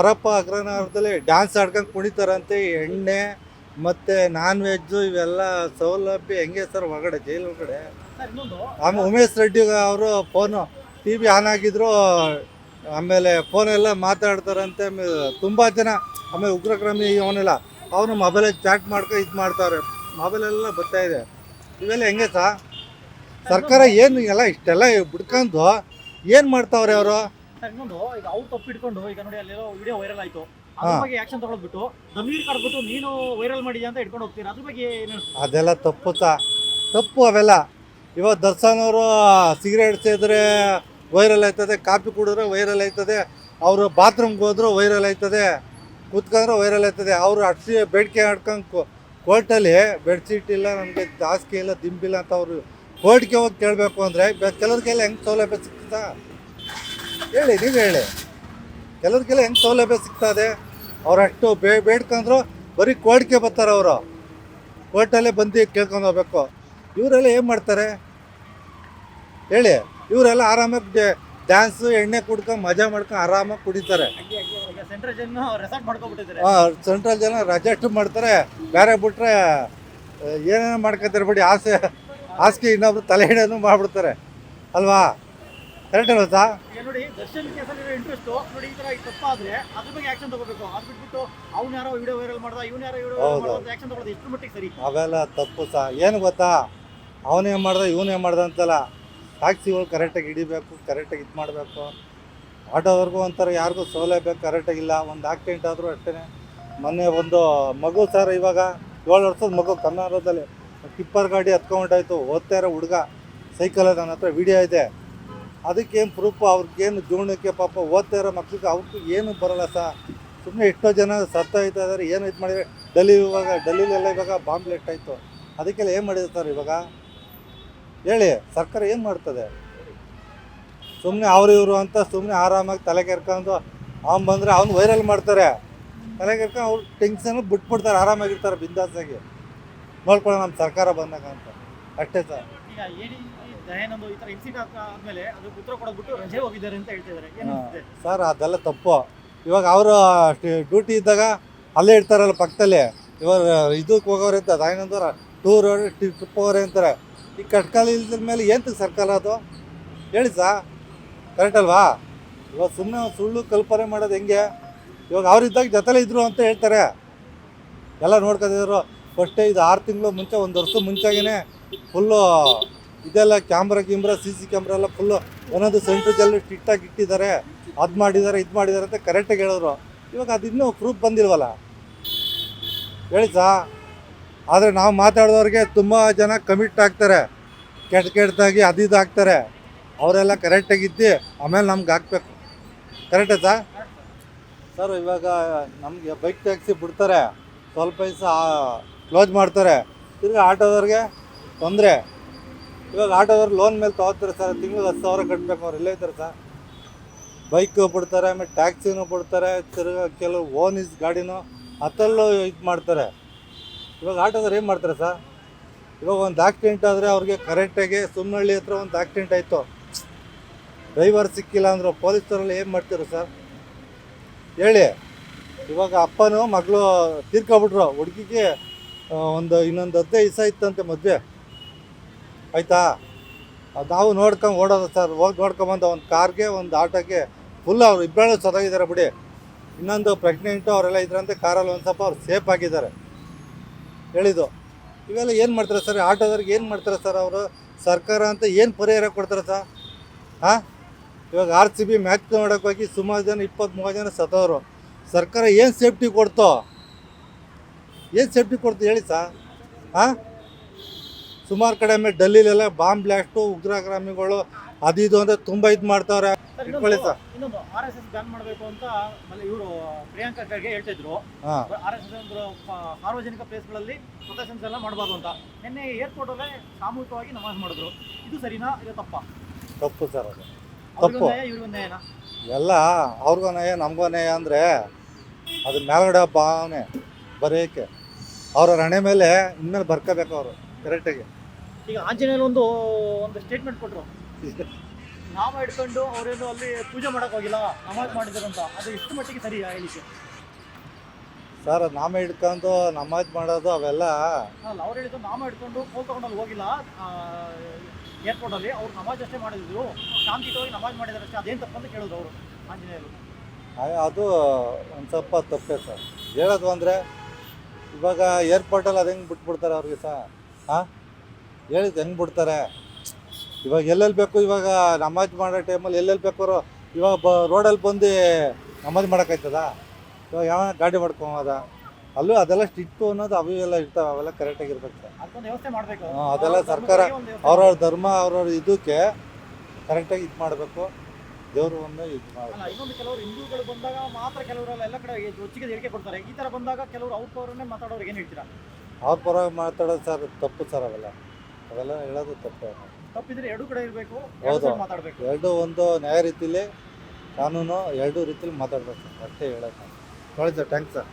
Parappa ಅಗ್ರಹಾರದಲ್ಲಿ dance ಆಡ್ಕೊಂಡು ಕುಣಿತಾರಂತೆ ಎಣ್ಣೆ ಮತ್ತು ನಾನ್ ವೆಜ್ಜು ಇವೆಲ್ಲ ಸೌಲಭ್ಯ ಹೆಂಗೆ ಸರ್ ಹೊರಗಡೆ ಜೈಲು ಒಳಗಡೆ? ಆಮೇಲೆ ಉಮೇಶ್ ರೆಡ್ಡಿ ಅವರು ಫೋನು ಟಿ ವಿ ಆನ್ ಆಗಿದ್ರು ಆಮೇಲೆ ಫೋನೆಲ್ಲ ಮಾತಾಡ್ತಾರಂತೆ ತುಂಬ ಜನ ಆಮೇಲೆ ಉಗ್ರಕ್ರಮಿ ಅವನೆಲ್ಲ ಅವನು ಮೊಬೈಲಲ್ಲಿ ಚಾಟ್ ಮಾಡ್ಕೊ ಇದು ಮಾಡ್ತಾವ್ರೆ ಮೊಬೈಲೆಲ್ಲ ಬರ್ತಾ ಇದೆ. ಇವೆಲ್ಲ ಹೆಂಗೆ ಸರ್ ಸರ್ಕಾರ ಏನು ಎಲ್ಲ ಇಷ್ಟೆಲ್ಲ ಬಿಡ್ಕೊಂಡು ಏನು ಮಾಡ್ತಾವ್ರೆ ಅವರು? ಇನ್ನೊಂದು ಈಗ ಅವ್ರು ತಪ್ಪು ಇಟ್ಕೊಂಡು ಈಗ ನೋಡಿ ಅಲ್ಲೆಲ್ಲೋ ವಿಡಿಯೋ ವೈರಲ್ ಆಯ್ತು. ಅದ್ರ ಬಗ್ಗೆ ಆಕ್ಷನ್ ತಗೊಳ್ಬಿಟ್ಟು ದಮ್ಮೀರ್ ಕಡ್ಬಿಟ್ಟು ನೀನು ವೈರಲ್ ಮಾಡಿದ್ಯಾ ಅಂತ ಇಟ್ಕೊಂಡು ಹೋಗ್ತೀರಾ? ಅದ್ರ ಬಗ್ಗೆ ಏನು ಅದೆಲ್ಲ ತಪ್ಪು ತಪ್ಪು ಅವೆಲ್ಲ. ಇವಾಗ ದರ್ಶನ್ ಅವರು ಸಿಗರೇಟ್ ಸೇದ್ರೆ ವೈರಲ್ ಆಯ್ತದೆ ಕಾಫಿ ಕುಡಿದ್ರೆ ವೈರಲ್ ಆಯ್ತದೆ ಅವರು ಬಾತ್ರೂಮ್ಗೆ ಹೋದ್ರು ವೈರಲ್ ಆಯ್ತದೆ ಕೂತ್ಕೊಂಡ್ರೆ ವೈರಲ್ ಆಯ್ತದೆ. ಅವರು ಅಷ್ಟು ಬೇಡಿಕೆ ಆಡ್ಕೊಂಡು ಕೋರ್ಟಲ್ಲಿ ಬೆಡ್ಶೀಟ್ ಇಲ್ಲ ನಮಗೆ ಹಾಸಿಗೆ ಇಲ್ಲ ದಿಂಬಿಲ್ಲ ಅಂತ ಅವರು ಕೋರ್ಟ್ಗೆ ಹೋಗಿ ಕೇಳಬೇಕು ಅಂದರೆ ಕೆಲವ್ರಿಗೆಲ್ಲ ಹೆಂಗೆ ಸೌಲಭ್ಯ ಸಿಗ್ತದಾ? ಹೇಳಿ ನೀವು ಹೇಳಿ. ಕೆಲವ್ರಿಗೆಲ್ಲ ಹೆಂಗೆ ಸೌಲಭ್ಯ ಸಿಗ್ತದೆ? ಅವ್ರು ಅಷ್ಟು ಬೇ ಬೇಡ್ಕೊಂಡ್ರು ಬರೀ ಕೋರ್ಟ್ಗೆ ಬರ್ತಾರೆ ಅವರು. ಕೋರ್ಟಲ್ಲೇ ಬಂದು ಕೇಳ್ಕೊಂಡು ಹೋಗ್ಬೇಕು. ಇವರೆಲ್ಲ ಏನು ಮಾಡ್ತಾರೆ? ಹೇಳಿ ಇವರೆಲ್ಲ ಆರಾಮಾಗಿ ಡ್ಯಾನ್ಸು ಎಣ್ಣೆ ಕುಡ್ಕೊಂಡು ಮಜಾ ಮಾಡ್ಕೊಂಡು ಆರಾಮಾಗಿ ಕುಡಿತಾರೆ. ಈಗ ಸೆಂಟ್ರಲ್ ಜನ ರಜೆಸ್ಟ್ ಮಾಡ್ತಾರೆ. ಬೇರೆ ಬಿಟ್ರೆ ಏನೇನೋ ಮಾಡ್ಕೊತಾರೆ ಬಿಡಿ. ಆಸೆ ಹಾಸಿಗೆ ಇನ್ನೊಬ್ರು ತಲೆ ಹಿಡಿಯೋದು ಮಾಡ್ಬಿಡ್ತಾರೆ. ಅಲ್ವಾ? ಕರೆಕ್ಟ್ ಇರುತ್ತಾ? ಈಗ ನೋಡಿ ದರ್ಶನ್ ಕೇಸಲ್ಲಿ ಇಂಟ್ರೆಸ್ಟ್ ನೋಡಿ ಈ ತರ ತಪ್ಪಾದ್ರೆ ಅದ್ರ ಬಗ್ಗೆ ಆಕ್ಷನ್ ತಗೋಬೇಕು. ಅದ್ ಬಿಟ್ಬಿಟ್ಟು ಅವ್ನು ಯಾರೋ ವಿಡಿಯೋ ವೈರಲ್ ಮಾಡ್ದ ಇವ್ನ ಯಾರೋ ವಿಡಿಯೋ ಹೌದು. ವೈರಲ್ ಮಾಡ್ದ ಆಕ್ಷನ್ ತಗೊಳ್ಳೋದು ಎಷ್ಟು ಮಟ್ಟಿಗೆ ಸರಿ? ಅವೆಲ್ಲ ತಪ್ಪು ಸಹ ಏನು ಗೊತ್ತಾ? ಅವನೇ ಮಾಡ್ದ ಇವನೇ ಮಾಡ್ದ ಅಂತಲ್ಲ? ಟ್ಯಾಕ್ಸಿಗಳು ಕರೆಕ್ಟಾಗಿ ಹಿಡಿಬೇಕು ಕರೆಕ್ಟಾಗಿ ಇದು ಮಾಡಬೇಕು. ಆಟೋದವ್ರಿಗೂ ಒಂಥರ ಯಾರಿಗೂ ಸೌಲಭ್ಯ ಕರೆಕ್ಟಾಗಿಲ್ಲ ಒಂದು ಆಕ್ಸಿಡೆಂಟ್ ಆದರೂ ಅಷ್ಟೇ ಮೊನ್ನೆ ಒಂದು ಮಗು ಸರ್ ಇವಾಗ ಏಳು ವರ್ಷದ ಮಗು ಕನ್ನಡದಲ್ಲಿ ಟಿಪ್ಪರ್ ಗಾಡಿ ಹತ್ಕೊಂಡಾಯ್ತು ಓದ್ತಾ ಇರೋ ಹುಡುಗ ಸೈಕಲ್ ನನ್ನ ಹತ್ರ ವಿಡಿಯೋ ಇದೆ. ಅದಕ್ಕೇನು ಪ್ರೂಫ್ ಅವ್ರಿಗೇನು ಜೀವನಕ್ಕೆ ಪಾಪ ಓದ್ತಾ ಇರೋ ಮಕ್ಳಿಗೆ ಅವ್ರಿಗೂ ಏನು ಬರಲ್ಲ ಸಹ ಸುಮ್ಮನೆ ಎಷ್ಟೋ ಜನ ಸತ್ತ ಆಯ್ತಾ ಇದ್ದಾರೆ ಏನು ಇದು ಮಾಡಿದ್ರೆ, ಡೆಲ್ಲಿ ಇವಾಗ ಡೆಲ್ಲಿಲೆಲ್ಲ ಇವಾಗ ಬಾಂಬ್ ಲೆಟ್ ಆಯಿತು. ಅದಕ್ಕೆಲ್ಲ ಏನು ಮಾಡಿದೆ ಸರ್ ಇವಾಗ? ಹೇಳಿ, ಸರ್ಕಾರ ಏನು ಮಾಡ್ತದೆ? ಸುಮ್ಮನೆ ಅವ್ರು ಇವರು ಅಂತ ಸುಮ್ಮನೆ ಆರಾಮಾಗಿ ತಲೆ ಕೆರ್ಕೊಂಡು ಅವ್ನು ಬಂದರೆ ಅವ್ನು ವೈರಲ್ ಮಾಡ್ತಾರೆ. ತಲೆ ಕೆರ್ಕೊಂಡು ಅವ್ರು ಟೆನ್ಷನ್ ಬಿಟ್ಬಿಡ್ತಾರೆ, ಆರಾಮಾಗಿರ್ತಾರೆ ಬಿಂದಾಸಾಗಿ ನೋಡ್ಕೊಳ್ಳೋಣ ನಮ್ಮ ಸರ್ಕಾರ ಬಂದಾಗ ಅಂತ. ಅಷ್ಟೇ ಸರ್. ದಯಾನಂದ್ ಈ ತರ ಇನ್ಸಿಡೆಂಟ್ ಆದ್ಮೇಲೆ ಅದಕ್ಕೆ ಉತ್ತರ ಕೊಡೋದ್ಬಿಟ್ಟು ರಜೆ ಹೋಗಿದ್ದಾರೆ ಅಂತ ಹೇಳ್ತಿದ್ದಾರೆ? ಸರ್ ಅದೆಲ್ಲ ತಪ್ಪು. ಇವಾಗ ಅವರು ಡ್ಯೂಟಿ ಇದ್ದಾಗ ಅಲ್ಲೇ ಇರ್ತಾರಲ್ಲ ಪಕ್ಕದಲ್ಲಿ. ಇವಾಗ ಇದಕ್ಕೆ ಹೋಗೋರು ಅಂತ ದಯಾನಂದರ ಟೂರ್ ಟ್ರಿಪ್ ಹೋಗೋರೆ ಅಂತಾರೆ ಈ ಕಟ್ಕಾಲ ಇಲ್ದ್ರ ಮೇಲೆ ಏನು ಸರ್ಕಾರ ಅದು? ಹೇಳಿ ಸಾ. ಕರೆಕ್ಟ್ ಅಲ್ವಾ? ಇವಾಗ ಸುಮ್ಮನೆ ಸುಳ್ಳು ಕಲ್ಪನೆ ಮಾಡೋದು ಹೆಂಗೆ? ಇವಾಗ ಅವ್ರಿದ್ದಾಗ ಜೊತೆಲೇ ಇದ್ರು ಅಂತ ಹೇಳ್ತಾರೆ. ಎಲ್ಲ ನೋಡ್ಕೊತಿದ್ರು. ಫಸ್ಟೇ ಇದು ಆರು ತಿಂಗಳು ಮುಂಚೆ ಒಂದು ವರ್ಷ ಮುಂಚೆಗೇ ಫುಲ್ಲು ಇದೆಲ್ಲ ಕ್ಯಾಮ್ರಾ ಗಿಮ್ರಾ, ಸಿ ಸಿ ಕ್ಯಾಮ್ರಾ ಎಲ್ಲ ಫುಲ್ಲು ಒಂದೊಂದು ಸೆಂಟ್ರದಲ್ಲಿ ಸ್ಟ್ರಿಕ್ಟಾಗಿ ಇಟ್ಟಿದ್ದಾರೆ. ಅದು ಮಾಡಿದ್ದಾರೆ ಇದು ಮಾಡಿದ್ದಾರೆ ಅಂತ ಕರೆಕ್ಟಾಗಿ ಹೇಳಿದ್ರು. ಇವಾಗ ಅದು ಇನ್ನೂ ಪ್ರೂಫ್ ಬಂದಿಲ್ವಲ್ಲ? ಹೇಳಿ ಸಾ. ಆದರೆ ನಾವು ಮಾತಾಡಿದವ್ರಿಗೆ ತುಂಬ ಜನ ಕಮಿಟ್ ಆಗ್ತಾರೆ. ಕೆಟ್ಟ ಕೆಟ್ಟದಾಗಿ ಅದು ಇದು ಹಾಕ್ತಾರೆ ಅವರೆಲ್ಲ ಕರೆಕ್ಟಾಗಿದ್ದು ಆಮೇಲೆ ನಮ್ಗೆ ಹಾಕ್ಬೇಕು. ಕರೆಕ್ಟಾ ಸಾ? ಸರ್ ಇವಾಗ ನಮಗೆ ಬೈಕ್ ಟ್ಯಾಕ್ಸಿ ಬಿಡ್ತಾರೆ. ಸ್ವಲ್ಪ ದಿವಸ ಕ್ಲೋಸ್ ಮಾಡ್ತಾರೆ. ತಿರ್ಗಿ ಆಟೋದವ್ರಿಗೆ ತೊಂದರೆ. ಇವಾಗ ಆಟೋದವ್ರು ಲೋನ್ ಮೇಲೆ ತೊಗೋತಾರೆ ಸರ್? ತಿಂಗಳು ಹತ್ತು ಸಾವಿರ ಕಟ್ಟಬೇಕು ಅವ್ರು ಇಲ್ಲೇ ಇದ್ದಾರೆ ಸರ್. ಬೈಕ್ ಬಿಡ್ತಾರೆ, ಆಮೇಲೆ ಟ್ಯಾಕ್ಸಿನೂ ಬಿಡ್ತಾರೆ, ತಿರ್ಗ ಕೆಲವು ಓನ್ ಇಸ್ ಗಾಡಿನೂ ಹತ್ತಲ್ಲೂ ಇದು ಮಾಡ್ತಾರೆ. ಇವಾಗ ಆಟೋದವ್ರು ಏನು ಮಾಡ್ತಾರೆ ಸರ್? ಇವಾಗ ಒಂದು ಆಕ್ಸಿಡೆಂಟ್ ಆದರೆ ಅವ್ರಿಗೆ ಕರೆಕ್ಟಾಗಿ ಸುಮ್ಮನಹಳ್ಳಿ ಹತ್ರ ಒಂದು ಆಕ್ಸಿಡೆಂಟ್ ಆಯಿತು. ಡ್ರೈವರ್ ಸಿಕ್ಕಿಲ್ಲ ಅಂದರು ಪೊಲೀಸರಲ್ಲಿ ಏನು ಮಾಡ್ತೀರ ಸರ್? ಹೇಳಿ. ಇವಾಗ ಅಪ್ಪನೂ ಮಗಳು ತೀರ್ಕೊಬಿಟ್ರು. ಹುಡುಗಿಗೆ ಒಂದು ಇನ್ನೊಂದು ಹದಿನೈದು ದಿವಸ ಇತ್ತಂತೆ ಮದುವೆ. ಆಯಿತಾ? ನಾವು ನೋಡ್ಕೊಂಡು ಓಡೋದು ಸರ್. ಹೋಗಿ ನೋಡ್ಕೊಂಬಂದು ಒಂದು ಕಾರ್ಗೆ, ಒಂದು ಆಟೋಗೆ ಫುಲ್ ಅವ್ರು ಇಬ್ಬರು ಚೆನ್ನಾಗಿದ್ದಾರೆ ಬಿಡಿ. ಇನ್ನೊಂದು ಪ್ರೆಗ್ನೆಂಟು ಅವರೆಲ್ಲ ಇದ್ರಂತೆ, ಕಾರಲ್ಲಿ ಒಂದು ಸ್ವಲ್ಪ ಅವ್ರು ಸೇಫ್ ಆಗಿದ್ದಾರೆ. ಹೇಳಿದ್ದು. ಇವೆಲ್ಲ ಏನು ಮಾಡ್ತಾರೆ ಸರ್? ಆಟೋದವ್ರಿಗೆ ಏನು ಮಾಡ್ತಾರೆ ಸರ್ ಅವರು? ಸರ್ಕಾರ ಅಂತ ಏನು ಪರಿಹಾರ ಕೊಡ್ತಾರೆ ಸರ್? ಹಾಂ? ಇವಾಗ ಆರ್ ಸಿ ಬಿ ಮ್ಯಾಚ್ ನೋಡೋಕೆ ಹೋಗಿ ಸುಮಾರು ಜನ ಇಪ್ಪತ್ತು ಮೂವತ್ತು ಜನ ಸತ್ತವರು. ಸರ್ಕಾರ ಏನು ಸೇಫ್ಟಿ ಕೊಡ್ತೋ? ಏನು ಸೇಫ್ಟಿ ಕೊಡ್ತು ಹೇಳಿ ಸರ್? ಹಾಂ? ಸುಮಾರು ಕಡೆ ಆಮೇಲೆ ಡೆಲ್ಲಿಲೆಲ್ಲ ಬಾಂಬ್ ಬ್ಲಾಸ್ಟು ಉಗ್ರಗಾಮಿಗಳು ಅದು ಇದು ಅಂತ ತುಂಬ ಇದು ಮಾಡ್ತಾವ್ರೆ. ಸರ್, ಇಟ್ಕೊಳ್ಳಿ ಸರ್. ಇನ್ನೊಂದು ಆರ್ ಎಸ್ ಎಸ್ ಬ್ಯಾನ್ ಮಾಡಬೇಕು ಅಂತ ಇವರು ಪ್ರಿಯಾಂಕಾ ಖರ್ಗೆ ಹೇಳ್ತಿದ್ರು. ಆರ್ ಎಸ್ ಎಸ್ ಸಾರ್ವಜನಿಕ ಪ್ಲೇಸ್ಗಳಲ್ಲಿ ಪ್ರೊಟೆಕ್ಷನ್ಸ್ ಎಲ್ಲ ಮಾಡಬಾರ್ದು ಅಂತ. ನಿನ್ನೆ ಏರ್ಪೋರ್ಟ್ ಅಲ್ಲೇ ಸಾಮೂಹಿಕವಾಗಿ ನಮಾಜ್ ಮಾಡಿದ್ರು. ಇದು ಸರಿನಾ ಇದು ತಪ್ಪಾ? ತಪ್ಪು ಸರ್ ಅದು. ತಪ್ಪು. ಎಲ್ಲ ಅವ್ರಿಗೂ ನಯ ನಮಗೂ ನಯ ಅಂದರೆ ಅದು ಮೇಲ್ಗಡೆ ಭಾವನೆ ಬರೆಯೋಕ್ಕೆ. ಅವ್ರ ಹಣೆ ಮೇಲೆ ಇನ್ಮೇಲೆ ಬರ್ಕೋಬೇಕು ಅವರು ಕರೆಕ್ಟಾಗಿ ಈಗ ಆಂಜನೇಯನ ಒಂದು ಒಂದು ಸ್ಟೇಟ್ಮೆಂಟ್ ಕೊಟ್ಟರು ನಾಮ ಹಿಡ್ಕೊಂಡು ಅವರೇನು ಅಲ್ಲಿ ಪೂಜೆ ಮಾಡಕ್ ಹೋಗಿಲ್ಲ ನಮಾಜ್ ಮಾಡಿದ್ರು ಅಂತ. ಅದು ಎಷ್ಟು ಮಟ್ಟಿಗೆ ಸರಿ ಹೇಳಿಕೆ? ಸರ್ ನಾಮ ಹಿಡ್ಕೊಂಡು ನಮಾಜ್ ಮಾಡೋದು ಅವೆಲ್ಲ ಅಲ್ಲ ಅವ್ರು ಹೇಳಿದ್ದು ನಾಮ ಹಿಡ್ಕೊಂಡು ಫೋನ್ ತಗೊಂಡು ಅಲ್ಲಿ ಹೋಗಿಲ್ಲ ಏರ್ಪೋರ್ಟ್ ಅಲ್ಲಿ ಅವ್ರು ನಮಾಜ್ ಅಷ್ಟೇ ಮಾಡಿದ್ರು. ಶಾಂತಿಯುತವಾಗಿ ನಮಾಜ್ ಮಾಡಿದಾರೆ ಅಷ್ಟೇ. ಅದೇನು ತಪ್ಪಂತ ಕೇಳಿದ್ರು ಅವರು ಆಂಜನೇಯರು. ಅದು ಒಂದು ಸ್ವಲ್ಪ ತಪ್ಪೇ ಸರ್. ಹೇಳೋದು ಅಂದರೆ ಇವಾಗ ಏರ್ಪೋರ್ಟಲ್ಲಿ ಅದು ಹೆಂಗೆ ಬಿಟ್ಬಿಡ್ತಾರೆ ಅವ್ರಿಗೆ ಸಹ ಹಾಂ ಹೇಳಿದ್ದು ಹೆಂಗೆ ಬಿಡ್ತಾರೆ? ಇವಾಗ ಎಲ್ಲೆಲ್ಲಿ ಬೇಕು ಇವಾಗ ನಮಾಜ್ ಮಾಡೋ ಟೈಮಲ್ಲಿ ಎಲ್ಲೆಲ್ಲಿ ಬೇಕೋ ಇವಾಗ ಬ ರೋಡಲ್ಲಿ ಬಂದು ನಮಾಜ್ ಮಾಡೋಕ್ಕಾಯ್ತದ? ಇವಾಗ ಯಾವ ಗಾಡಿ ಮಾಡ್ಕೊಂಬೋದ? ಅಲ್ಲೂ ಅದೆಲ್ಲ ಸ್ಟಿಟ್ಟು ಅನ್ನೋದು ಅವು ಎಲ್ಲ ಇರ್ತಾವೆ ಅವೆಲ್ಲ ಕರೆಕ್ಟಾಗಿ ಇರ್ಬೇಕು ಹಾಂ ಅದೆಲ್ಲ ಸರ್ಕಾರ ಅವ್ರವ್ರ ಧರ್ಮ ಅವ್ರವ್ರ ಇದಕ್ಕೆ ಕರೆಕ್ಟಾಗಿ ಇದು ಮಾಡಬೇಕು. ದೇವರು ಒಂದು ಇದು ಮಾಡಬೇಕು. ಇನ್ನೊಂದು ಕೆಲವರು ಹಿಂದೂಗಳು ಬಂದಾಗ ಮಾತ್ರ ಕೆಲವರೆಲ್ಲ ಎಲ್ಲ ಕಡೆ ಒಚ್ಚಿಗೆ ಹೇಳಿಕೆ ಕೊಡ್ತಾರೆ. ಈ ತರ ಬಂದಾಗ ಕೆಲವರು ಅವ್ರ ಪರವನ್ನೇ ಮಾತಾಡೋರಿಗೆ ಏನು ಹೇಳ್ತೀರಾ? ಅವ್ರ ಪರ ಮಾತಾಡೋದು ಸರ್ ತಪ್ಪು ಸರ್ ಅವೆಲ್ಲ. ಅವೆಲ್ಲ ಹೇಳೋದು ತಪ್ಪು. ತಪ್ಪಿದ್ರೆ ಎರಡು ಕಡೆ ಇರಬೇಕು ಹೌದು. ಮಾತಾಡಬೇಕು. ಎರಡು ಒಂದು ನ್ಯಾಯ ರೀತಿಲಿ ಕಾನೂನು ಎರಡು ರೀತಿಲಿ ಮಾತಾಡ್ಬೇಕು. ಅಷ್ಟೇ ಹೇಳೋದು ಸರ್ ಥ್ಯಾಂಕ್ಸ್ ಸರ್.